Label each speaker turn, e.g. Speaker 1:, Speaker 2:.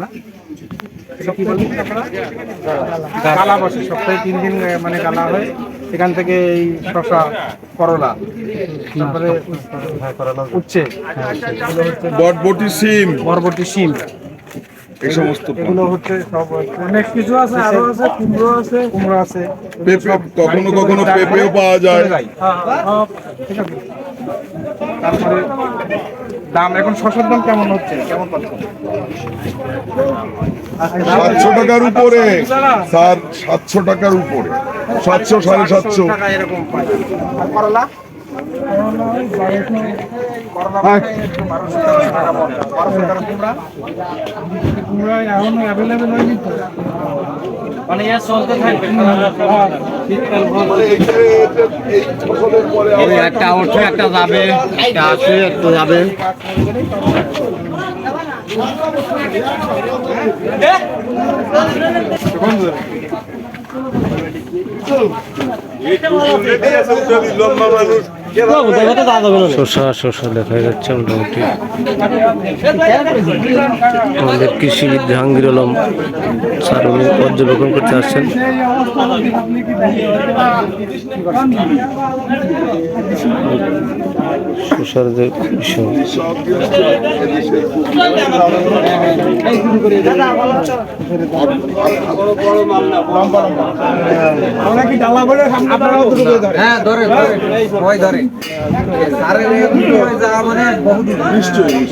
Speaker 1: না? কি বলছেন গালা বসে সপ্তাহে তিন দিন মানে গালা হয়। এখান থেকে এই শশা করলা। তারপরে উচ্ছে।
Speaker 2: বটবটি সিম।
Speaker 1: বরবটি শিম
Speaker 2: এই সমস্ত
Speaker 1: এগুলো হচ্ছে সব অনেক কিছু আছে আরও আছে কুমড়ো আছে। কুমড়ো আছে।
Speaker 2: পেঁপে কখনো কখনো পেঁপেও পাওয়া যায়।
Speaker 1: সব ঠিক আছে তারপরে দাম এখন শশার দাম কেমন হচ্ছে? কেমন পাচ্ছেন?
Speaker 2: সাতশো টাকার উপরে। স্যার সাতশো টাকার উপরে। সাতশো সাড়ে সাতশো
Speaker 1: টাকা এরকম আর করলা? মন কুমড়া এখন অ্যাভেলেবেল হয়নি তো?
Speaker 3: মানে ইয়া চলতে থাকবে ওই একটা উঠে একটা যাবে একটা আসে একটা যাবে।
Speaker 4: শসা শসা দেখা যাচ্ছে মোটামুটি আমাদের কৃষিবিদ জাহাঙ্গীর আলম স্যার উনি পর্যবেক্ষণ করতে আসছেন। শসার যে বিষয়।
Speaker 1: ধরে
Speaker 3: হ্যাঁ
Speaker 2: নিশ্চয়ই